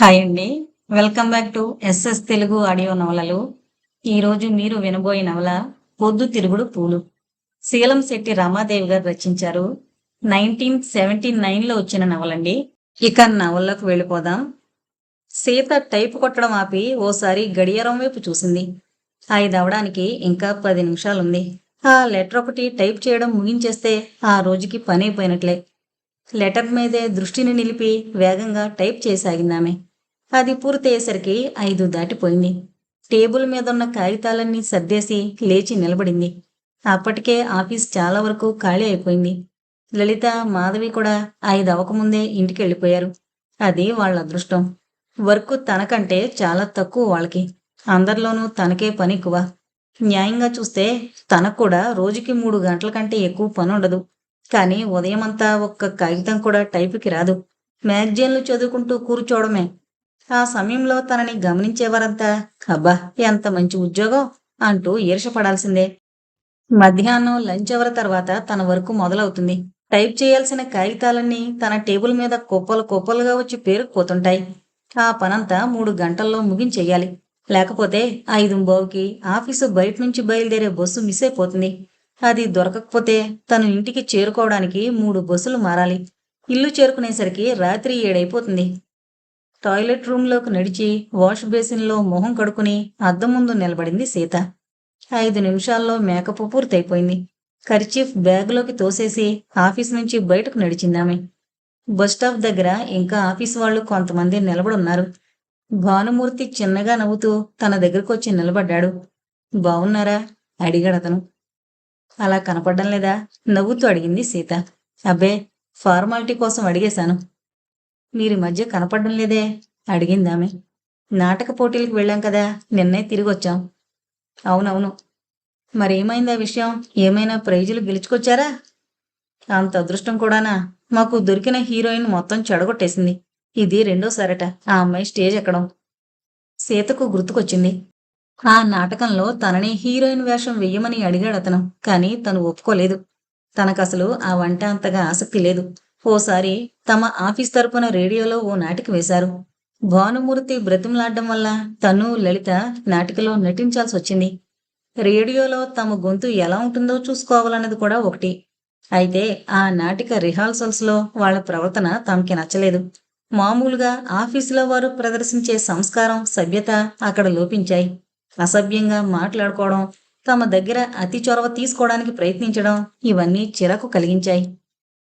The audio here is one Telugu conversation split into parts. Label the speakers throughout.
Speaker 1: హాయ్ అండి. Welcome back to SS Telugu audio నవలలు. ఈరోజు మీరు వినబోయే నవల పొద్దు తిరుగుడు పూలు. శీలం శెట్టి రామాదేవి గారు రచించారు. నైన్టీన్ సెవెంటీ నైన్లో వచ్చిన నవలండి. ఇక నవల్లోకి వెళ్ళిపోదాం. సీత టైపు కొట్టడం ఆపి ఓసారి గడియారం వైపు చూసింది. ఐదు అవడానికి ఇంకా పది నిమిషాలుంది. ఆ లెటర్ ఒకటి టైప్ చేయడం ముగించేస్తే ఆ రోజుకి పని అయిపోయినట్లే. లెటర్ మీదే దృష్టిని నిలిపి వేగంగా టైప్ చేసాగిందామె. అది పూర్తయ్యేసరికి ఐదు దాటిపోయింది. టేబుల్ మీద ఉన్న కాగితాలన్నీ సర్దేసి లేచి నిలబడింది. అప్పటికే ఆఫీస్ చాలా వరకు ఖాళీ అయిపోయింది. లలిత మాధవి కూడా ఐదు అవ్వకముందే ఇంటికి వెళ్ళిపోయారు అది వాళ్ళ అదృష్టం. వర్క్ తనకంటే చాలా తక్కువ వాళ్ళకి. అందరిలోనూ తనకే పని ఎక్కువ. న్యాయంగా చూస్తే తనకు కూడా రోజుకి మూడు గంటల కంటే ఎక్కువ పని ఉండదు కానీ ఉదయమంతా ఒక్క కాగితం కూడా టైపుకి రాదు. మ్యాగజైన్లు చదువుకుంటూ కూర్చోవడమే ఆ సమయంలో తనని గమనించేవారంతా అబ్బా ఎంత మంచి ఉద్యోగం అంటూ ఈర్షపడాల్సిందే. మధ్యాహ్నం లంచ్ అవర్ తర్వాత తన వర్క్ మొదలవుతుంది. టైప్ చేయాల్సిన కాగితాలన్నీ తన టేబుల్ మీద కుప్పలు కుప్పలుగా వచ్చి పేరుకుపోతుంటాయి. ఆ పనంతా మూడు గంటల్లో ముగించేయాలి. లేకపోతే ఐదు బావుకి ఆఫీసు బయట నుంచి బయలుదేరే బస్సు మిస్ అయిపోతుంది. అది దొరకకపోతే తను ఇంటికి చేరుకోవడానికి మూడు బస్సులు మారాలి. ఇల్లు చేరుకునేసరికి రాత్రి ఏడైపోతుంది. టాయిలెట్ రూమ్లోకి నడిచి వాష్ బేసిన్లో మొహం కడుకుని అద్దం ముందు నిలబడింది సీత. ఐదు నిమిషాల్లో మేకప్ పూర్తయిపోయింది. ఖర్చీఫ్ బ్యాగులోకి తోసేసి ఆఫీస్ నుంచి బయటకు నడిచిందామె. బస్టాప్ దగ్గర ఇంకా ఆఫీస్ వాళ్ళు కొంతమంది నిలబడున్నారు. భానుమూర్తి చిన్నగా నవ్వుతూ తన దగ్గరకు వచ్చి నిలబడ్డాడు. బావున్నారా? అడిగాడతను అలా కనపడడం లేదా? నవ్వుతూ అడిగింది సీత. అబ్బే ఫార్మాలిటీ కోసం అడిగేశాను. మీరు ఈ మధ్య కనపడడం లేదే? అడిగిందామె. నాటక పోటీలకు వెళ్ళాం కదా నిన్నే తిరిగి వచ్చాం అవునవును. మరేమైంది ఆ విషయం? ఏమైనా ప్రైజులు గెలుచుకొచ్చారా? అంత అదృష్టం కూడానా? మాకు దొరికిన హీరోయిన్ మొత్తం చెడగొట్టేసింది. ఇది రెండోసారట. ఆ అమ్మాయి స్టేజ్ ఎక్కడం. సీతకు గుర్తుకొచ్చింది. ఆ నాటకంలో తనని హీరోయిన్ వేషం వెయ్యమని అడిగాడు అతను కానీ తను ఒప్పుకోలేదు. తనకసలు ఆ వంట అంతగా ఆసక్తి లేదు. ఓసారి తమ ఆఫీస్ తరపున రేడియోలో ఓ నాటిక వేశారు. భానుమూర్తి బ్రతిమలాడడం వల్ల తను లలిత నాటికలో నటించాల్సి వచ్చింది. రేడియోలో తమ గొంతు ఎలా ఉంటుందో చూసుకోవాలన్నది కూడా ఒకటి. అయితే ఆ నాటిక రిహార్సల్స్లో వాళ్ళ ప్రవర్తన తమకి నచ్చలేదు. మామూలుగా ఆఫీసులో వారు ప్రదర్శించే సంస్కారం సభ్యత అక్కడ లోపించాయి. అసభ్యంగా మాట్లాడుకోవడం తమ దగ్గర అతి చొరవ తీసుకోవడానికి ప్రయత్నించడం ఇవన్నీ చిరకు కలిగించాయి.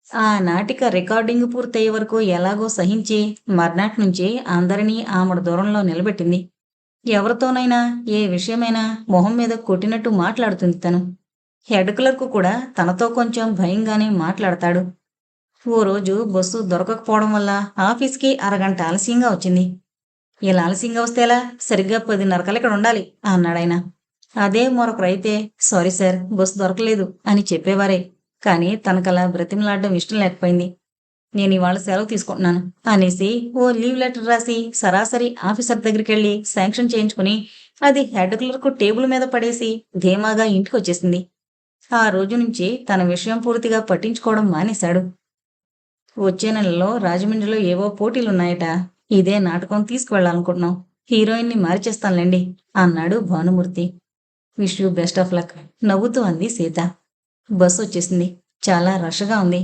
Speaker 1: ఆ నాటిక రికార్డింగ్ పూర్తయ్యే వరకు ఎలాగో సహించి మర్నాటి నుంచి అందరినీ ఆమెడ దూరంలో నిలబెట్టింది. ఎవరితోనైనా ఏ విషయమైనా మొహం మీద కొట్టినట్టు మాట్లాడుతుంది తను. హెడ్ క్లర్క్ కూడా తనతో కొంచెం భయంగానే మాట్లాడతాడు. ఓ రోజు బస్సు దొరకకపోవడం వల్ల ఆఫీస్కి అరగంట ఆలస్యంగా వచ్చింది. ఇలా ఆలస్యంగా వస్తేలా సరిగ్గా పదిన్నరకలు ఇక్కడ ఉండాలి అన్నాడాయన. అదే మరొకరైతే సారీ సార్ బస్సు దొరకలేదు అని చెప్పేవారే. కానీ తనకలా బ్రతిమలాడడం ఇష్టం లేకపోయింది. నేను ఇవాళ సెలవు తీసుకుంటున్నాను. అనేసి ఓ లీవ్ లెటర్ రాసి సరాసరి ఆఫీసర్ దగ్గరికి వెళ్ళి శాంక్షన్ చేయించుకుని అది హెడ్ క్లర్క్ టేబుల్ మీద పడేసి ధీమాగా ఇంటికి వచ్చేసింది ఆ రోజు నుంచి తన విషయం పూర్తిగా పట్టించుకోవడం మానేశాడు. వచ్చే నెలలో రాజమండ్రిలో ఏవో పోటీలున్నాయట. ఇదే నాటకం తీసుకువెళ్ళాలనుకుంటున్నాం. హీరోయిన్ని మార్చేస్తానులేండి అన్నాడు Bhanumurthy. Wish you best of luck నవ్వుతూ అంది సీత. బస్సు వచ్చేసింది. చాలా రష్గా ఉంది.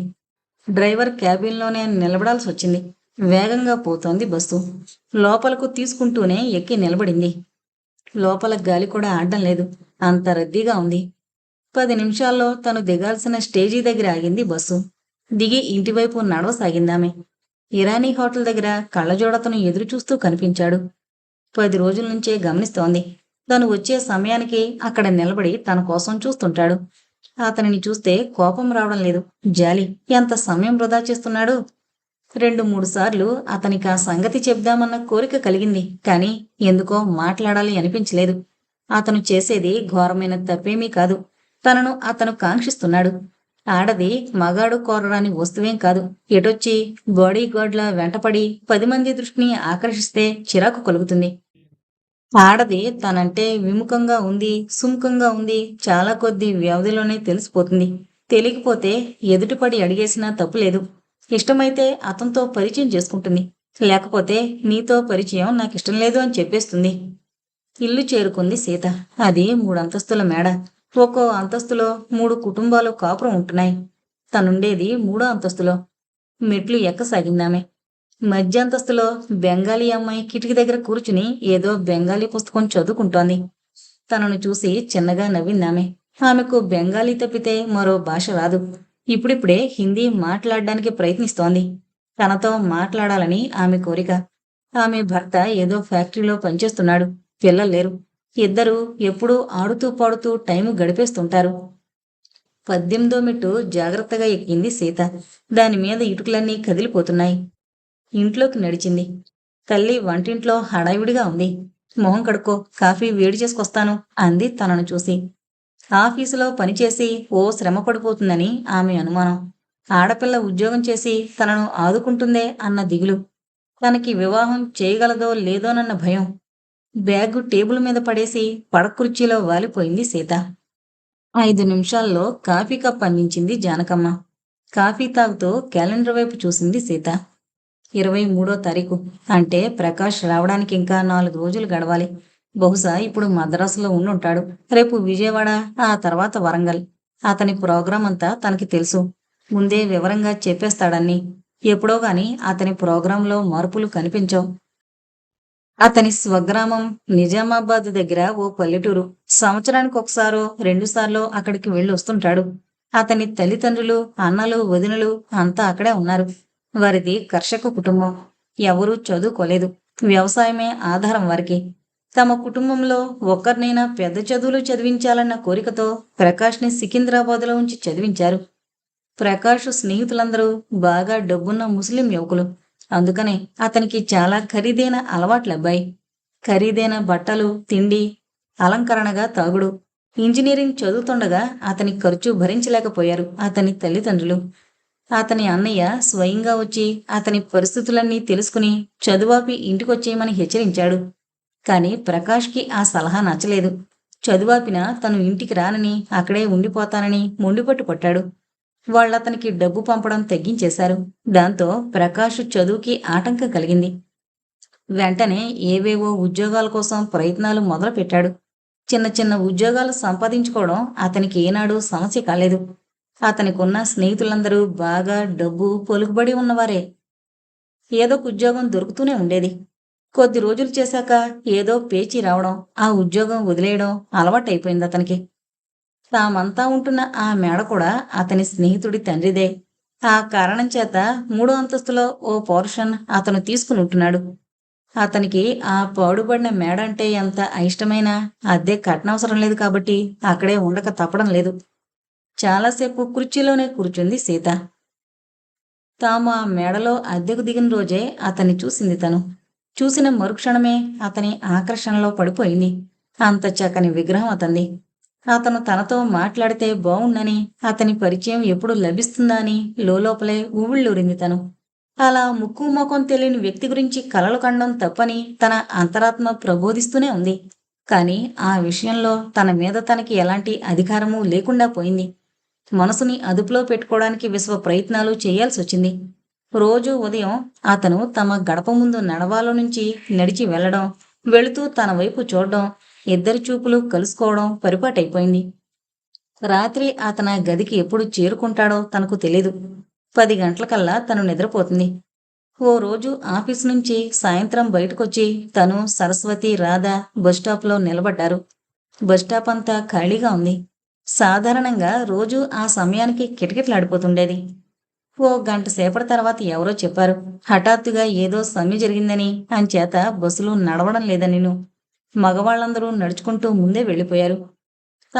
Speaker 1: డ్రైవర్ క్యాబిన్లోనే నిలబడాల్సి వచ్చింది. వేగంగా పోతోంది బస్సు. లోపలకు తీసుకుంటూనే ఎక్కి నిలబడింది. లోపల గాలి కూడా ఆడడం లేదు. అంత రద్దీగా ఉంది. పది నిమిషాల్లో తను దిగాల్సిన స్టేజీ దగ్గర ఆగింది బస్సు. దిగి ఇంటివైపు నడవసాగిందామె. ఇరానీ హోటల్ దగ్గర కళ్ళజోడతను ఎదురు చూస్తూ కనిపించాడు. పది రోజుల నుంచే గమనిస్తోంది. తను వచ్చే సమయానికి అక్కడ నిలబడి తన కోసం చూస్తుంటాడు. అతనిని చూస్తే కోపం రావడం లేదు. జాలి ఎంత సమయం వృధా చేస్తున్నాడు? రెండు మూడు సార్లు అతనికి ఆ సంగతి చెప్దామన్న కోరిక కలిగింది కానీ ఎందుకో మాట్లాడాలి అనిపించలేదు. అతను చేసేది ఘోరమైన తప్పేమీ కాదు. తనను అతను కాంక్షిస్తున్నాడు. ఆడది మగాడు కోరరాని వస్తువేం కాదు. ఎటొచ్చి బాడీ గోడ్ల వెంటపడి పది మంది దృష్టిని ఆకర్షిస్తే చిరాకు కలుగుతుంది. ఆడది తనంటే విముఖంగా ఉంది సుముఖంగా ఉంది చాలా కొద్ది వ్యవధిలోనే తెలిసిపోతుంది. తెలియకపోతే ఎదుటిపడి అడిగేసినా తప్పులేదు. ఇష్టమైతే అతనితో పరిచయం చేసుకుంటుంది. లేకపోతే నీతో పరిచయం నాకు ఇష్టం లేదు అని చెప్పేస్తుంది. ఇల్లు చేరుకుంది సీత. అది మూడు అంతస్తుల మేడ. ఒక్కో అంతస్తులో మూడు కుటుంబాలు కాపురం ఉంటున్నాయి. తనుండేది మూడో అంతస్తులో. మెట్లు ఎక్కసాగిందామె. మధ్య అంతస్తులో బెంగాలీ అమ్మాయి కిటికీ దగ్గర కూర్చుని ఏదో బెంగాలీ పుస్తకం చదువుకుంటోంది. తనను చూసి చిన్నగా నవ్విందామె. ఆమెకు బెంగాలీ తప్పితే మరో భాష రాదు. ఇప్పుడిప్పుడే హిందీ మాట్లాడడానికి ప్రయత్నిస్తోంది. తనతో మాట్లాడాలని ఆమె కోరిక. ఆమె భర్త ఏదో ఫ్యాక్టరీలో పనిచేస్తున్నాడు. పిల్లలు లేరు. ఇద్దరు ఎప్పుడూ ఆడుతూ పాడుతూ టైము గడిపేస్తుంటారు. పద్దెనిమిదో మెట్టు జాగ్రత్తగా ఎక్కింది సీత. దాని మీద ఇటుకలన్నీ కదిలిపోతున్నాయి. ఇంట్లోకి నడిచింది. తల్లి వంటింట్లో హడావిడిగా ఉంది. మొహం కడుక్కో కాఫీ వేడి చేసుకొస్తాను అంది తనను చూసి. ఆఫీసులో పనిచేసి ఓ శ్రమ పడిపోతుందని ఆమె అనుమానం. ఆడపిల్ల ఉద్యోగం చేసి తనను ఆదుకుంటుందే అన్న దిగులు. తనకి వివాహం చేయగలదో లేదోనన్న భయం. బ్యాగు టేబుల్ మీద పడేసి పడకుర్చీలో వాలిపోయింది సీత. ఐదు నిమిషాల్లో కాఫీ కప్ అందించింది జానకమ్మ. కాఫీ తాగుతూ క్యాలెండర్ వైపు చూసింది సీత. ఇరవై మూడో తారీఖు. అంటే ప్రకాష్ రావడానికి ఇంకా నాలుగు రోజులు గడవాలి. బహుశా ఇప్పుడు మద్రాసులో ఉండుంటాడు. రేపు విజయవాడ ఆ తర్వాత వరంగల్. అతని ప్రోగ్రాం అంతా తనకి తెలుసు. ముందే వివరంగా చెప్పేస్తాడని ఎప్పుడో గాని అతని ప్రోగ్రాంలో మార్పులు కనిపించవు. అతని స్వగ్రామం నిజామాబాద్ దగ్గర ఓ పల్లెటూరు. సంవత్సరానికి ఒకసారో రెండుసార్లు అక్కడికి వెళ్ళి వస్తుంటాడు అతని తల్లిదండ్రులు అన్నలు వదినలు అంతా అక్కడే ఉన్నారు. వారిది కర్షక కుటుంబం. ఎవరూ చదువుకోలేదు. వ్యవసాయమే ఆధారం వారికి. తమ కుటుంబంలో ఒక్కరినైనా పెద్ద చదువులు చదివించాలన్న కోరికతో ప్రకాష్ని సికింద్రాబాద్లో ఉంచి చదివించారు. ప్రకాష్ స్నేహితులందరూ బాగా డబ్బున్న ముస్లిం యువకులు. అందుకనే అతనికి చాలా ఖరీదైన అలవాట్లబ్బాయి ఖరీదైన బట్టలు తిండి అలంకరణగా తాగుడు. ఇంజనీరింగ్ చదువుతుండగా అతని ఖర్చు భరించలేకపోయారు అతని తల్లిదండ్రులు. అతని అన్నయ్య స్వయంగా వచ్చి అతని పరిస్థితులన్నీ తెలుసుకుని చదువాపి ఇంటికొచ్చేయమని హెచ్చరించాడు. కాని ప్రకాష్కి ఆ సలహా నచ్చలేదు. చదువాపిన తను ఇంటికి రానని అక్కడే ఉండిపోతానని మొండిపట్టు పట్టాడు వాళ్ళతనికి డబ్బు పంపడం తగ్గించేశారు. దాంతో ప్రకాష్ చదువుకి ఆటంకం కలిగింది. వెంటనే ఏవేవో ఉద్యోగాల కోసం ప్రయత్నాలు మొదలుపెట్టాడు. చిన్న చిన్న ఉద్యోగాలు సంపాదించుకోవడం అతనికి ఏనాడు సమస్య కాలేదు. అతనికున్న స్నేహితులందరూ బాగా డబ్బు పొలుకుబడి ఉన్నవారే. ఏదో ఒక ఉద్యోగం దొరుకుతూనే ఉండేది. కొద్ది రోజులు చేశాక ఏదో పేచీ రావడం ఆ ఉద్యోగం వదిలేయడం అలవాటైపోయింది అతనికి. తామంతా ఉంటున్న ఆ మేడ కూడా అతని స్నేహితుడి తండ్రిదే. ఆ కారణం చేత మూడో అంతస్తులో ఓ పోర్షన్ అతను తీసుకుని ఉంటున్నాడు. అతనికి ఆ పాడుబడిన మేడ అంటే ఎంత అయిష్టమైనా అద్దె కట్టనవసరం లేదు కాబట్టి అక్కడే ఉండక తప్పడం లేదు. చాలాసేపు కుర్చీలోనే కూర్చుంది సీత. తాము ఆ మేడలో అద్దెకు దిగిన రోజే అతన్ని చూసింది తను. చూసిన మరుక్షణమే అతని ఆకర్షణలో పడిపోయింది. అంత చక్కని విగ్రహం అతంది అతను తనతో మాట్లాడితే బావుండని అతని పరిచయం ఎప్పుడు లభిస్తుందా అని లోపలే ఊవిళ్ళూరింది తను. అలా ముక్కు ముఖం తెలియని వ్యక్తి గురించి కలలు కండం తప్పని తన అంతరాత్మ ప్రబోధిస్తూనే ఉంది. కానీ ఆ విషయంలో తన మీద తనకి ఎలాంటి అధికారము లేకుండా పోయింది. మనసుని అదుపులో పెట్టుకోవడానికి విశ్వ ప్రయత్నాలు చేయాల్సి వచ్చింది. రోజు ఉదయం అతను తమ గడప ముందు నడవాలో నుంచి నడిచి వెళ్ళడం వెళుతూ తన వైపు చూడడం ఇద్దరి చూపులు కలుసుకోవడం పరిపాటైపోయింది. రాత్రి అతను గదికి ఎప్పుడు చేరుకుంటాడో తనకు తెలీదు. పది గంటలకల్లా తను నిద్రపోతుంది. ఓ రోజు ఆఫీస్ నుంచి సాయంత్రం బయటకొచ్చి తను సరస్వతి రాధ బస్టాప్లో నిలబడ్డారు. బస్టాప్ అంతా ఖాళీగా ఉంది. సాధారణంగా రోజు ఆ సమయానికి కిటకిటలాడిపోతుండేది. ఓ గంట సేపటి తర్వాత ఎవరో చెప్పారు హఠాత్తుగా ఏదో సమ్మె జరిగిందని. అంచేత బస్సులు నడవడం లేదని మగవాళ్ళందరూ నడుచుకుంటూ ముందే వెళ్ళిపోయారు.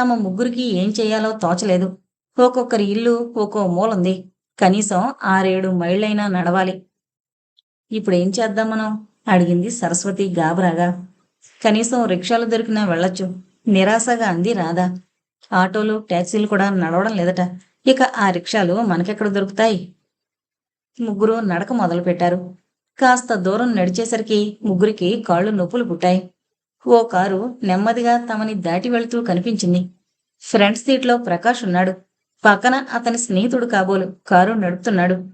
Speaker 1: తమ ముగ్గురికి ఏం చేయాలో తోచలేదు. ఒక్కొక్కరి ఇల్లు ఒక్కో మూలుంది. కనీసం ఆరేడు మైళ్ళైనా నడవాలి. ఇప్పుడేం చేద్దాం మనం? అడిగింది సరస్వతి గాబరాగా. కనీసం రిక్షాలు దొరికినా వెళ్ళొచ్చు. నిరాశగా అంది రాధా. ఆటోలు ట్యాక్సీలు కూడా నడవడం లేదట. ఇక ఆ రిక్షాలు మనకెక్కడ దొరుకుతాయి? ముగ్గురు నడక మొదలుపెట్టారు. కాస్త దూరం నడిచేసరికి ముగ్గురికి కాళ్ళు నొప్పులు పుట్టాయి. ఓ కారు నెమ్మదిగా తమని దాటి వెళుతూ కనిపించింది. ఫ్రంట్ సీట్లో ప్రకాష్ ఉన్నాడు. పక్కన అతని స్నేహితుడు కాబోలు కారు నడుపుతున్నాడు.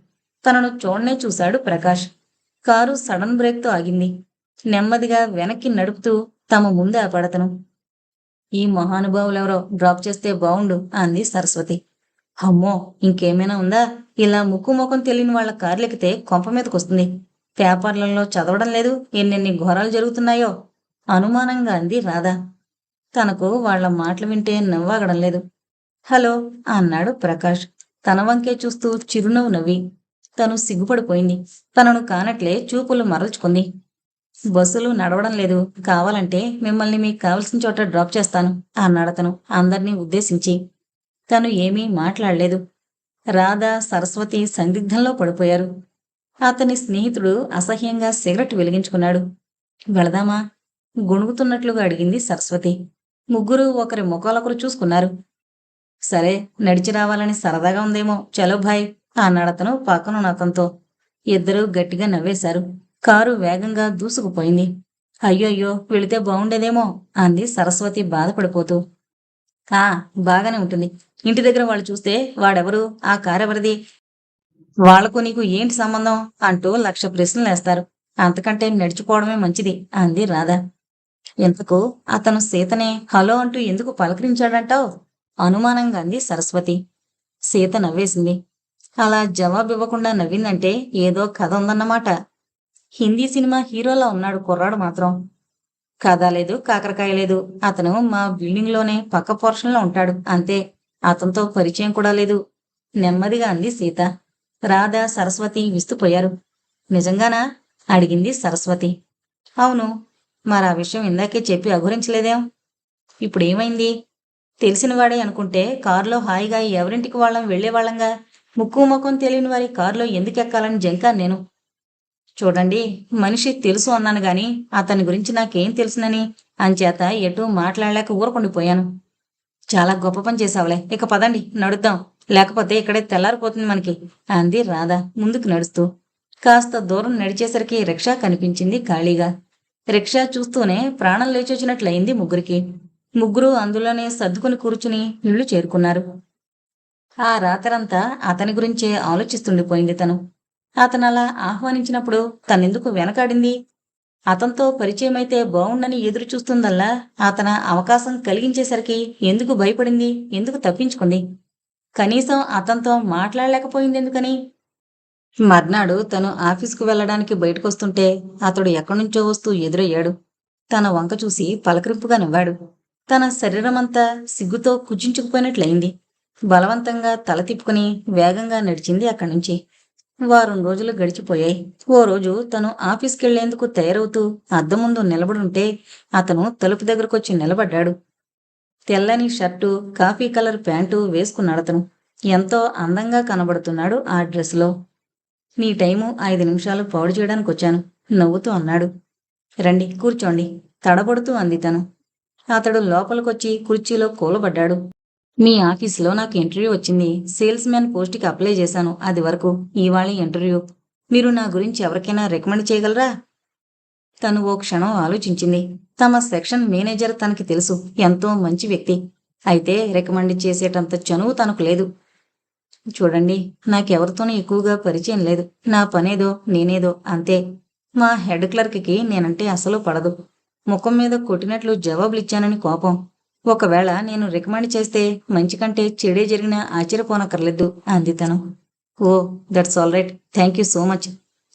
Speaker 1: తనను చూడనే చూశాడు ప్రకాష్. కారు సడన్ బ్రేక్తో ఆగింది. నెమ్మదిగా వెనక్కి నడుపుతూ తమ ముందే ఆపడతను. ఈ మహానుభావులు ఎవరో? డ్రాప్ చేస్తే బావుండు అంది సరస్వతి. అమ్మో ఇంకేమైనా ఉందా? ఇలా ముక్కు ముఖం తెలియని వాళ్ళ కార్లెక్కితే కొంప మీదకొస్తుంది. పేపర్లలో చదవడం లేదు. ఎన్నెన్ని ఘోరాలు జరుగుతున్నాయో? అనుమానంగా అంది రాధ. తనకు వాళ్ళ మాటలు వింటే నవ్వాగడం లేదు. హలో అన్నాడు ప్రకాష్. తన వంకే చూస్తూ చిరునవ్వు నవ్వి. తను సిగ్గుపడిపోయింది. తనను కానట్లే చూపులు మరల్చుకుంది. బస్సులు నడవడం లేదు. కావాలంటే మిమ్మల్ని మీకు కావలసిన చోట డ్రాప్ చేస్తాను అన్నాడతను. అందర్నీ ఉద్దేశించి. తను ఏమీ మాట్లాడలేదు. రాధా సరస్వతి సందిగ్ధంలో పడిపోయారు. అతని స్నేహితుడు అసహ్యంగా సిగరెట్ వెలిగించుకున్నాడు. వెళదామా? గుణుగుతున్నట్లుగా అడిగింది సరస్వతి. ముగ్గురు ఒకరి ముఖాలొకరు చూసుకున్నారు. సరే నడిచి రావాలని సరదాగా ఉందేమో చలో భాయ్ అన్నాడతను పక్కనున్న అతనితో ఇద్దరూ గట్టిగా నవ్వేశారు. కారు వేగంగా దూసుకుపోయింది. అయ్యయ్యో వెళితే బాగుండేదేమో అంది సరస్వతి బాధపడిపోతూ. ఆ బాగానే ఉంటుంది. ఇంటి దగ్గర వాళ్ళు చూస్తే వాడెవరు? ఆ కారెవరిది? వాళ్ళకు నీకు ఏంటి సంబంధం? అంటూ లక్ష ప్రశ్నలు వేస్తారు. అంతకంటే నడిచిపోవడమే మంచిది అంది రాధ. ఇంతకు అతను సీతనే. హలో అంటూ ఎందుకు పలకరించాడంటావు? అనుమానంగా అంది సరస్వతి. సీత నవ్వేసింది. అలా జవాబివ్వకుండా నవ్విందంటే ఏదో కథ ఉందన్నమాట. హిందీ సినిమా హీరోలా ఉన్నాడు కుర్రాడు మాత్రం. కథ లేదు కాకరకాయ లేదు. అతను మా బిల్డింగ్లోనే పక్క పోర్షన్లో ఉంటాడు. అంతే. అతనితో పరిచయం కూడా లేదు. నెమ్మదిగా అంది సీత. రాధ సరస్వతి విస్తుపోయారు నిజంగానా? అడిగింది సరస్వతి. అవును. మరి ఆ విషయం ఇందాకే చెప్పి అఘురించలేదేం? ఇప్పుడేమైంది తెలిసినవాడే అనుకుంటే కారులో హాయిగా ఎవరింటికి వాళ్ళం వెళ్ళేవాళ్ళంగా ముక్కు ముఖం తెలియని వారి కారులో ఎందుకు ఎక్కాలని నేను. చూడండి మనిషి తెలుసు అన్నాను గాని అతని గురించి నాకేం తెలుసునని అంచేత ఎటూ మాట్లాడలేక ఊరకుండిపోయాను చాలా గొప్ప పని చేసావులే ఇక పదండి నడుద్దాం. లేకపోతే ఇక్కడే తెల్లారిపోతుంది మనకి అంది రాధా ముందుకు నడుస్తూ. కాస్త దూరం నడిచేసరికి రిక్షా కనిపించింది ఖాళీగా. రిక్షా చూస్తూనే ప్రాణం లేచొచ్చినట్లయింది ముగ్గురికి. ముగ్గురు అందులోనే సర్దుకుని కూర్చుని ఇళ్ళు చేరుకున్నారు. ఆ రాత్రంతా అతని గురించే ఆలోచిస్తుండిపోయింది తను. అతనలా ఆహ్వానించినప్పుడు తనెందుకు వెనకాడింది? అతనితో పరిచయమైతే బావుండని ఎదురు చూస్తుందల్లా అతన అవకాశం కలిగించేసరికి ఎందుకు భయపడింది? ఎందుకు తప్పించుకుంది? కనీసం అతనితో మాట్లాడలేకపోయిందెందుకని? మర్నాడు తను ఆఫీసుకు వెళ్ళడానికి బయటకొస్తుంటే అతడు ఎక్కడ్నుంచో వస్తూ ఎదురయ్యాడు. తన వంక చూసి పలకరింపుగా నవ్వాడు. తన శరీరమంతా సిగ్గుతో కుజించుకుపోయినట్లయింది. బలవంతంగా తల తిప్పుకుని వేగంగా నడిచింది అక్కడి నుంచి వారం రోజులు గడిచిపోయాయి. ఓ రోజు తను ఆఫీస్కెళ్ళేందుకు తయారవుతూ అద్దం ముందు నిలబడుంటే అతను తలుపు దగ్గరకొచ్చి నిలబడ్డాడు. తెల్లని షర్టు కాఫీ కలర్ ప్యాంటు వేసుకున్నాడతను. ఎంతో అందంగా కనబడుతున్నాడు ఆ డ్రెస్లో నీ టైము ఐదు నిమిషాలు పాడు చేయడానికి వచ్చాను నవ్వుతూ అన్నాడు. రండి కూర్చోండి తడబడుతూ అంది తను. అతడు లోపలికొచ్చి కుర్చీలో కూలబడ్డాడు. మీ ఆఫీస్లో నాకు ఇంటర్వ్యూ వచ్చింది. సేల్స్ మ్యాన్ పోస్ట్కి అప్లై చేశాను. అది వరకు ఇవాళ ఇంటర్వ్యూ. మీరు నా గురించి ఎవరికైనా రికమెండ్ చేయగలరా? తను ఓ క్షణం ఆలోచించింది. తమ సెక్షన్ మేనేజర్ తనకి తెలుసు. ఎంతో మంచి వ్యక్తి. అయితే రికమెండ్ చేసేటంత చనువు తనకు లేదు. చూడండి నాకెవరితోనూ ఎక్కువగా పరిచయం లేదు. నా పనేదో నేనేదో అంతే. మా హెడ్ క్లర్క్కి నేనంటే అసలు పడదు. ముఖం మీద కొట్టినట్లు జవాబులిచ్చానని కోపం. ఒకవేళ నేను రికమెండ్ చేస్తే మంచి కంటే చెడే జరిగినా ఆశ్చర్యపోనక్కర్లేదు అంది తను. ఓ that's all right. Thank you so much.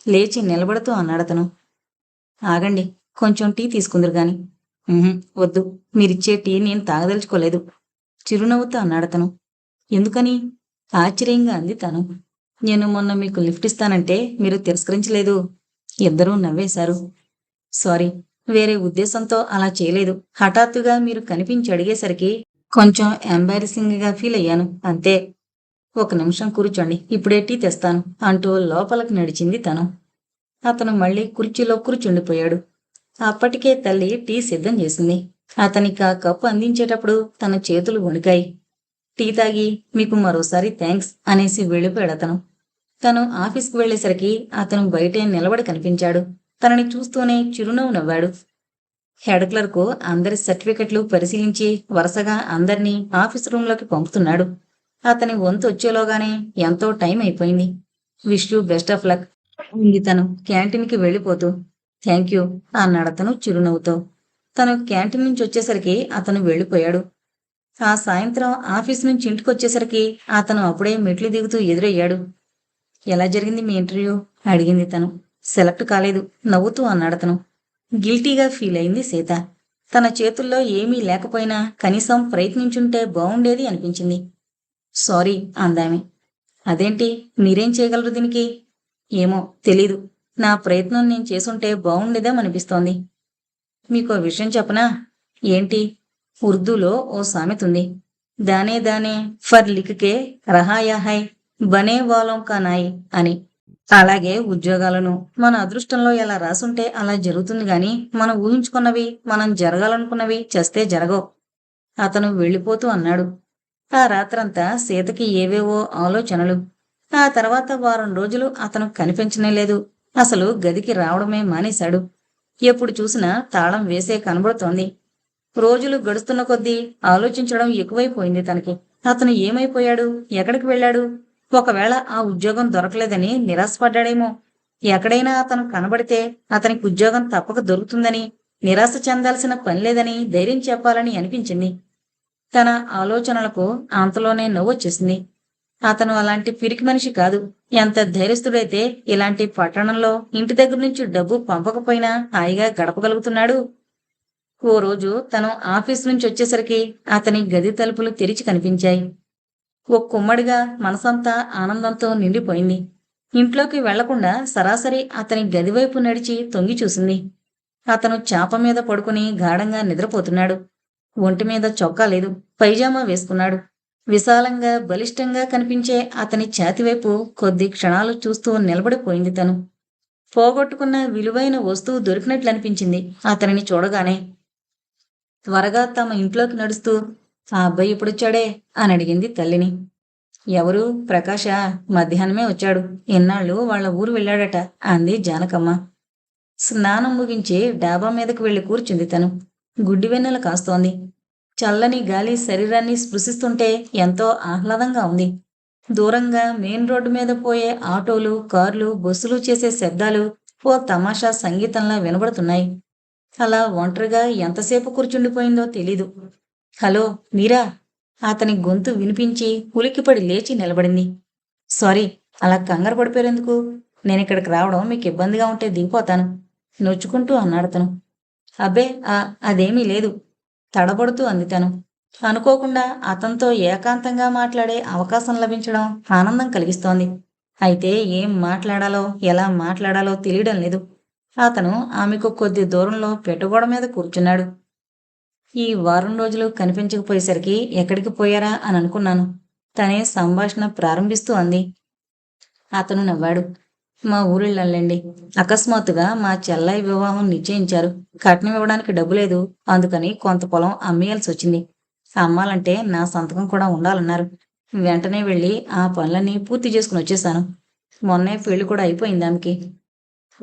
Speaker 1: లేచి నిలబడుతూ అన్నాడతను ఆగండి కొంచెం టీ తీసుకుందరు గాని. వద్దు. మీరిచ్చే టీ నేను తాగదలుచుకోలేదు. చిరునవ్వుతో అన్నాడతను ఎందుకని? ఆశ్చర్యంగా అంది తను. నేను మొన్న మీకు లిఫ్ట్ ఇస్తానంటే మీరు తిరస్కరించలేదు. ఇద్దరూ నవ్వేశారు. సారీ వేరే ఉద్దేశంతో అలా చేయలేదు. హఠాత్తుగా మీరు కనిపించి అడిగేసరికి కొంచెం ఎంబారసింగ్గా ఫీల్ అయ్యాను. అంతే. ఒక నిమిషం కూర్చోండి. ఇప్పుడే టీ తెస్తాను అంటూ లోపలికి నడిచింది తను. అతను మళ్ళీ కుర్చీలో కూర్చుండిపోయాడు. అప్పటికే తల్లి టీ సిద్ధం చేసింది. అతనికి ఆ కప్పు అందించేటప్పుడు తన చేతులు వణికాయి. టీ తాగి మీకు మరోసారి థ్యాంక్స్ అనేసి వెళ్ళిపోయాడు అతను. తను ఆఫీస్కి వెళ్ళేసరికి అతను బయటే నిలబడి కనిపించాడు. తనని చూస్తూనే చిరునవ్వు నవ్వాడు. హెడ్ క్లర్క్ అందరి సర్టిఫికెట్లు పరిశీలించి వరుసగా అందర్నీ ఆఫీస్ రూంలోకి పంపుతున్నాడు. అతని వంతు వచ్చేలోగానే ఎంతో టైం అయిపోయింది. Wish you best of luck ఉంది తను క్యాంటీన్కి వెళ్ళిపోతూ. థ్యాంక్ యూ అన్నాడు అతను చిరునవ్వుతో. తను క్యాంటీన్ నుంచి వచ్చేసరికి అతను వెళ్ళిపోయాడు. ఆ సాయంత్రం ఆఫీస్ నుంచి ఇంటికి వచ్చేసరికి అతను అప్పుడే మెట్లు దిగుతూ ఎదురయ్యాడు. ఎలా జరిగింది మీ ఇంటర్వ్యూ? అడిగింది తను. సెలెక్ట్ కాలేదు. నవ్వుతూ అన్నాడతను. గిల్టీగా ఫీల్ అయింది సీత. తన చేతుల్లో ఏమీ లేకపోయినా కనీసం ప్రయత్నించుంటే బాగుండేది అనిపించింది. సారీ అందామె. అదేంటి? మీరేం చేయగలరు దీనికి? ఏమో తెలీదు. నా ప్రయత్నం నేను చేసుంటే బాగుండేదేమనిపిస్తోంది మీకో విషయం చెప్పనా? ఏంటి? ఉర్దూలో ఓ సామెత ఉంది. దానే దానే ఫర్ లిక్కే రహాయా హై బనే వాలం కా నాయ్ అని. అలాగే ఉద్యోగాలను మన అదృష్టంలో ఎలా రాసుంటే అలా జరుగుతుంది గాని మనం ఊహించుకున్నవి మనం జరగాలనుకున్నవి చేస్తే జరగవు. అతను వెళ్ళిపోతూ అన్నాడు. ఆ రాత్రంతా సీతకి ఏవేవో ఆలోచనలు. ఆ తర్వాత వారం రోజులు అతను కనిపించనే లేదు. అసలు గదికి రావడమే మానేశాడు. ఎప్పుడు చూసినా తాళం వేసే కనబడుతోంది. రోజులు గడుస్తున్న కొద్దీ ఆలోచించడం ఎక్కువైపోయింది తనకి. అతను ఏమైపోయాడు? ఎక్కడికి వెళ్ళాడు? ఒకవేళ ఆ ఉద్యోగం దొరకలేదని నిరాశపడ్డాడేమో. ఎక్కడైనా అతను కనబడితే అతనికి ఉద్యోగం తప్పక దొరుకుతుందని నిరాశ చెందాల్సిన పని లేదని ధైర్యం చెప్పాలని అనిపించింది. తన ఆలోచనలకు అంతలోనే నవ్వొచ్చేసింది. అతను అలాంటి పిరికి మనిషి కాదు. ఎంత ధైర్యస్తుడైతే ఇలాంటి పట్టణంలో ఇంటి దగ్గర నుంచి డబ్బు పంపకపోయినా హాయిగా గడపగలుగుతున్నాడు. ఓ రోజు తను ఆఫీస్ నుంచి వచ్చేసరికి అతని గది తలుపులు తెరిచి కనిపించాయి. ఓ కుమ్మడిగా మనసంతా ఆనందంతో నిండిపోయింది. ఇంట్లోకి వెళ్ళకుండా సరాసరి అతని గదివైపు నడిచి తొంగి చూసింది. అతను చాప మీద పడుకుని గాఢంగా నిద్రపోతున్నాడు. ఒంటి మీద చొక్కా లేదు. పైజామా వేసుకున్నాడు. విశాలంగా బలిష్టంగా కనిపించే అతని ఛాతివైపు కొద్ది క్షణాలు చూస్తూ నిలబడిపోయింది తను. పోగొట్టుకున్న విలువైన వస్తువు దొరికినట్లు అనిపించింది అతనిని చూడగానే. త్వరగా తమ ఇంట్లోకి నడుస్తూ ఆ అబ్బాయి ఇప్పుడొచ్చాడే అని అడిగింది తల్లిని. ఎవరు? ప్రకాశ మధ్యాహ్నమే వచ్చాడు. ఇన్నాళ్ళు వాళ్ళ ఊరు వెళ్ళాడట అంది జానకమ్మ. స్నానం ముగించి డాబా మీదకు వెళ్ళి కూర్చుంది తను. గుడ్డి వెన్నెల కాస్తోంది. చల్లని గాలి శరీరాన్ని స్పృశిస్తుంటే ఎంతో ఆహ్లాదంగా ఉంది. దూరంగా మెయిన్ రోడ్డు మీద పోయే ఆటోలు కార్లు బస్సులు చేసే శబ్దాలు ఓ తమాషా సంగీతంలా వినబడుతున్నాయి. అలా ఒంటరిగా ఎంతసేపు కూర్చుండిపోయిందో తెలీదు. హలో మీరా? అతని గొంతు వినిపించి ఉలిక్కిపడి లేచి నిలబడింది. సారీ అలా కంగారు పడిపోయేందుకు? నేను ఇక్కడికి రావడం మీకు ఇబ్బందిగా ఉంటే దిగిపోతాను. నొచ్చుకుంటూ అన్నాడు తను. అబ్బే అదేమీ లేదు. తడబడుతూ అంది తను. అనుకోకుండా అతనితో ఏకాంతంగా మాట్లాడే అవకాశం లభించడం ఆనందం కలిగిస్తోంది. అయితే ఏం మాట్లాడాలో ఎలా మాట్లాడాలో తెలియడం లేదు. అతను ఆమెకు కొద్ది దూరంలో పెట్టుగోడ మీద కూర్చున్నాడు. ఈ వారం రోజులు కనిపించకపోయేసరికి ఎక్కడికి పోయారా అని అనుకున్నాను. తనే సంభాషణ ప్రారంభిస్తూ అంది. అతను నవ్వాడు. మా ఊరిళ్ళండి అకస్మాత్తుగా మా చెల్లయ్య వివాహం నిశ్చయించారు. కట్నం ఇవ్వడానికి డబ్బు లేదు. అందుకని కొంత పొలం అమ్మేయాల్సి వచ్చింది. అమ్మాలంటే నా సంతకం కూడా ఉండాలన్నారు. వెంటనే వెళ్ళి ఆ పనులన్నీ పూర్తి చేసుకుని వచ్చేసాను. మొన్నే పెళ్ళి కూడా అయిపోయింది ఆమెకి.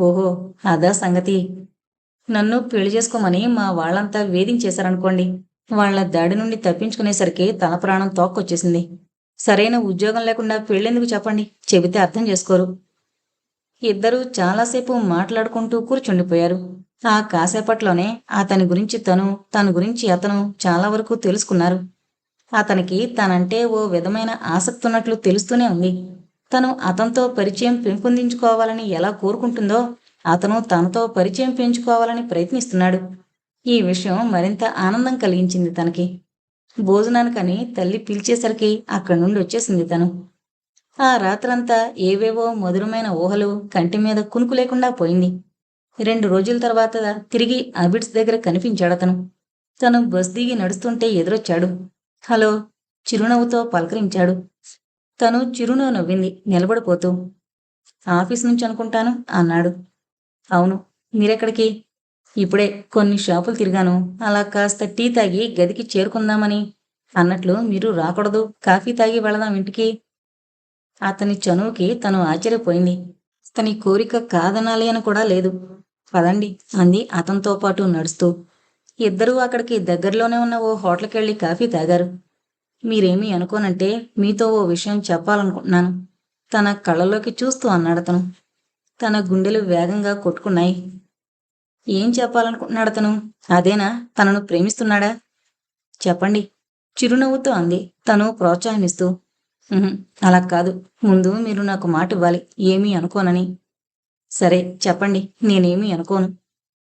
Speaker 1: ఓహో అదా సంగతి. నన్ను పెళ్ళి చేసుకోమని మా వాళ్ళంతా వేధించేశారనుకోండి. వాళ్ళ దాడి నుండి తప్పించుకునేసరికి తన ప్రాణం తోక్కొచ్చేసింది. సరైన ఉద్యోగం లేకుండా పెళ్ళెందుకు చెప్పండి? చెబితే అర్థం చేసుకోరు. ఇద్దరూ చాలాసేపు మాట్లాడుకుంటూ కూర్చుండిపోయారు. ఆ కాసేపట్లోనే అతని గురించి తను తన గురించి అతను చాలా వరకు తెలుసుకున్నారు. అతనికి తనంటే ఓ విధమైన ఆసక్తి ఉన్నట్లు తెలుస్తూనే ఉంది. తను అతనితో పరిచయం పెంపొందించుకోవాలని ఎలా కోరుకుంటుందో అతను తనతో పరిచయం పెంచుకోవాలని ప్రయత్నిస్తున్నాడు. ఈ విషయం మరింత ఆనందం కలిగించింది తనకి. భోజనానికని తల్లి పిలిచేసరికి అక్కడి నుండి వచ్చేసింది తను. ఆ రాత్రంతా ఏవేవో మధురమైన ఊహలు కంటి మీద కునుకు లేకుండా పోయింది. రెండు రోజుల తర్వాత తిరిగి అబిడ్స్ దగ్గర కనిపించాడు అతను. తను బస్ దిగి నడుస్తుంటే ఎదురొచ్చాడు. హలో చిరునవ్వుతో పలకరించాడు. తను చిరునవ్వు నవ్వింది నిలబడిపోతూ. ఆఫీస్ నుంచి అనుకుంటాను అన్నాడు. అవును మీరెక్కడికి? ఇప్పుడే కొన్ని షాపులు తిరిగాను. అలా కాస్త టీ తాగి గదికి చేరుకుందామని అన్నట్లు మీరు రాకూడదు. కాఫీ తాగి వెళదాం ఇంటికి. అతని చనువుకి తను ఆశ్చర్యపోయింది. తని కోరిక కాదనాలి అని కూడా లేదు. పదండి అంది అతనితో పాటు నడుస్తూ. ఇద్దరూ అక్కడికి దగ్గరలోనే ఉన్న ఓ హోటల్కి వెళ్ళి కాఫీ తాగారు. మీరేమీ అనుకోనంటే మీతో ఓ విషయం చెప్పాలనుకుంటున్నాను. తన కళ్ళలోకి చూస్తూ అన్నాడు అతను తన గుండెలు వేగంగా కొట్టుకున్నాయి. ఏం చెప్పాలనుకుంటున్నాడు అతను? అదేనా? తనను ప్రేమిస్తున్నాడా? చెప్పండి. చిరునవ్వుతో అంది. తను ప్రోత్సాహమిస్తూ అలా కాదు. ముందు మీరు నాకు మాట ఇవ్వాలి. ఏమీ అనుకోనని. సరే చెప్పండి. నేనేమీ అనుకోను.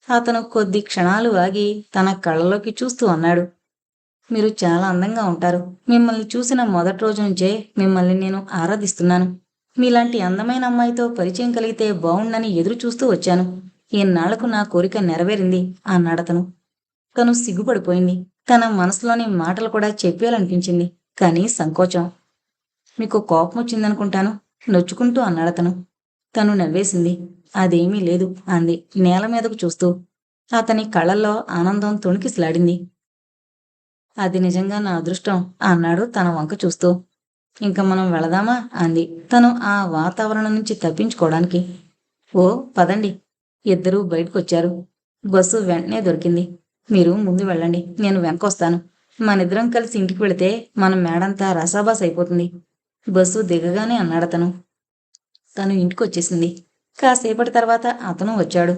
Speaker 1: అతను కొద్ది క్షణాలు ఆగి తన కళ్ళలోకి చూస్తూ అన్నాడు. మీరు చాలా అందంగా ఉంటారు. మిమ్మల్ని చూసిన మొదటి రోజు నుంచే మిమ్మల్ని నేను ఆరాధిస్తున్నాను. మీలాంటి అందమైన అమ్మాయితో పరిచయం కలిగితే బావుండని ఎదురు చూస్తూ వచ్చాను. ఇన్నాళ్ళకు నా కోరిక నెరవేరింది అన్నాడతను తను సిగ్గుపడిపోయింది. తన మనసులోని మాటలు కూడా చెప్పేయాలనిపించింది. కానీ సంకోచం. మీకు కోపం వచ్చిందనుకుంటాను నొచ్చుకుంటూ అన్నాడతను తను నవ్వేసింది. అదేమీ లేదు అంది నేల మీదకు చూస్తూ. అతని కళ్ళల్లో ఆనందం తొణికిసలాడింది. అది నిజంగా నా అదృష్టం అన్నాడు తన వంక చూస్తూ. ఇంకా మనం వెళదామా? అంది. తను ఆ వాతావరణం నుంచి తప్పించుకోవడానికి. ఓ పదండి. ఇద్దరూ బయటకొచ్చారు. బస్సు వెంటనే దొరికింది. మీరు ముందు వెళ్ళండి. నేను వెనకొస్తాను. మనిద్దరం కలిసి ఇంటికి వెళితే మన మేడంతా రసాబాస్ అయిపోతుంది. బస్సు దిగగానే అన్నాడతను తను ఇంటికి వచ్చేసింది కాసేపటి తర్వాత అతను వచ్చాడు.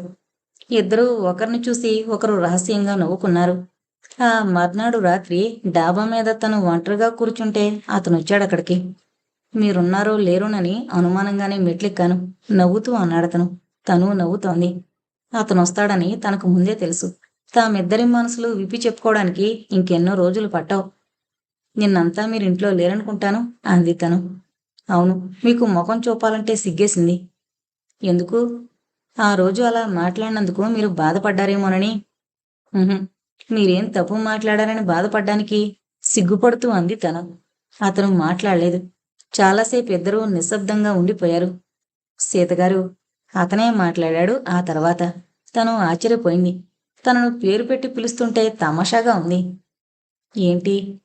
Speaker 1: ఇద్దరూ ఒకరిని చూసి ఒకరు రహస్యంగా నవ్వుకున్నారు. ఆ మర్నాడు రాత్రి డాబా మీద తను ఒంటరిగా కూర్చుంటే అతను వచ్చాడు అక్కడికి. మీరున్నారో లేరోనని అనుమానంగానే మెట్లెక్కాను. నవ్వుతూ అన్నాడతను తను నవ్వుతోంది. అతను వస్తాడని తనకు ముందే తెలుసు. తామిద్దరి మనసులు విప్పి చెప్పుకోవడానికి ఇంకెన్నో రోజులు పట్టవు. నిన్నంతా మీరింట్లో లేరనుకుంటాను అంది తను. అవును మీకు ముఖం చూపాలంటే సిగ్గేసింది. ఎందుకు? ఆ రోజు అలా మాట్లాడినందుకు మీరు బాధపడ్డారేమోనని. మీరేం తప్పు మాట్లాడారని బాధపడ్డానికి సిగ్గుపడుతూ అంది తను. అతను మాట్లాడలేదు. చాలాసేపు ఇద్దరూ నిశ్శబ్దంగా ఉండిపోయారు. సీతగారు అతనే మాట్లాడాడు. ఆ తర్వాత తను ఆశ్చర్యపోయింది. తనను పేరు పెట్టి పిలుస్తుంటే తమాషాగా ఉంది. ఏంటి?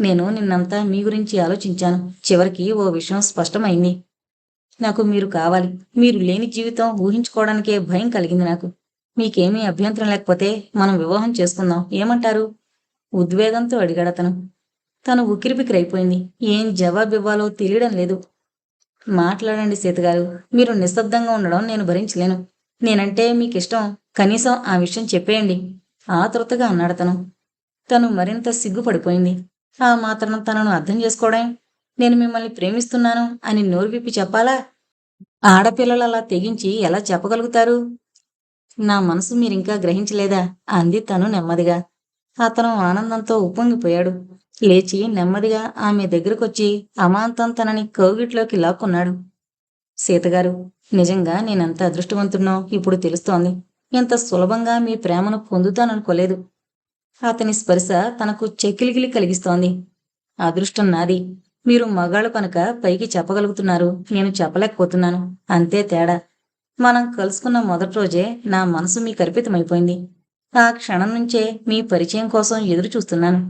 Speaker 1: నేను నిన్నంతా మీ గురించి ఆలోచించాను. చివరికి ఓ విషయం స్పష్టమైంది. నాకు మీరు కావాలి. మీరు లేని జీవితం ఊహించుకోవడానికే భయం కలిగింది నాకు. మీకేమీ అభ్యంతరం లేకపోతే మనం వివాహం చేసుకుందాం. ఏమంటారు? ఉద్వేగంతో అడిగాడతను తను ఉక్కిరిబిక్కిరైపోయింది. ఏం జవాబు ఇవ్వాలో తెలియడం లేదు. మాట్లాడండి సీతగారు. మీరు నిశ్శబ్దంగా ఉండడం నేను భరించలేను. నేనంటే మీకు ఇష్టం కనీసం ఆ విషయం చెప్పేయండి. ఆతృతగా అన్నాడతను తను మరింత సిగ్గుపడిపోయింది. ఆ మాత్రం తనను అర్థం చేసుకోవడం నేను మిమ్మల్ని ప్రేమిస్తున్నాను అని నోరు విప్పి చెప్పాలా? ఆడపిల్లలు అలా తెగించి ఎలా చెప్పగలుగుతారు? నా మనసు మీరింకా గ్రహించలేదా? అంది తను నెమ్మదిగా. అతను ఆనందంతో ఉప్పొంగిపోయాడు. లేచి నెమ్మదిగా ఆమె దగ్గరకొచ్చి అమాంతం తనని కౌగిట్లోకి లాక్కున్నాడు. సీతగారు నిజంగా నేనెంత అదృష్టవంతున్నో ఇప్పుడు తెలుస్తోంది. ఇంత సులభంగా మీ ప్రేమను పొందుతాననుకోలేదు. అతని స్పర్శ తనకు చెక్కిలిగిలి కలిగిస్తోంది. అదృష్టం నాది. మీరు మగాళ్ళు కనుక పైకి చెప్పగలుగుతున్నారు. నేను చెప్పలేకపోతున్నాను. అంతే తేడా. మనం కలుసుకున్న మొదటి రోజే నా మనసు మీకు అర్పితమైపోయింది. ఆ క్షణం నుంచే మీ పరిచయం కోసం ఎదురు చూస్తున్నాను.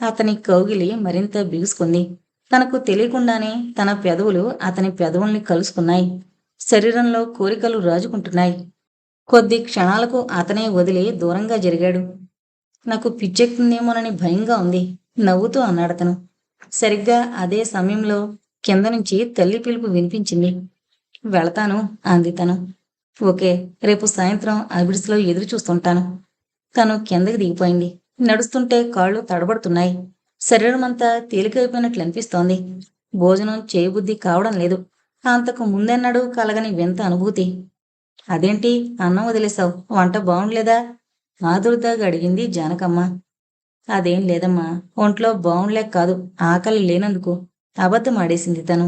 Speaker 1: అతని కౌగిలి మరింత బిగుసుకుంది. తనకు తెలియకుండానే తన పెదవులు అతని పెదవుల్ని కలుసుకున్నాయి. శరీరంలో కోరికలు రాజుకుంటున్నాయి. కొద్ది క్షణాలకు అతనే వదిలి దూరంగా జరిగాడు. నాకు పిచ్చెక్కిందేమోనని భయంగా ఉంది. నవ్వుతూ అన్నాడతను. సరిగ్గా అదే సమయంలో కింద నుంచి తల్లి పిలుపు వినిపించింది. వెళతాను అంది తను. ఓకే రేపు సాయంత్రం అబిడ్స్లో ఎదురు చూస్తుంటాను. తను కిందకి దిగిపోయింది. నడుస్తుంటే కాళ్ళు తడబడుతున్నాయి. శరీరమంతా తేలికైపోయినట్లు అనిపిస్తోంది. భోజనం చేయబుద్ధి కావడం లేదు. అంతకు ముందెన్నడూ కలగని వింత అనుభూతి. అదేంటి అన్నం వదిలేశావు? వంట బాగుండలేదా ఆదుర్దాగా అడిగింది జానకమ్మ. అదేం లేదమ్మా ఒంట్లో బాగుండలేక కాదు ఆకలి లేనందుకు అబద్ధం ఆడేసింది తను.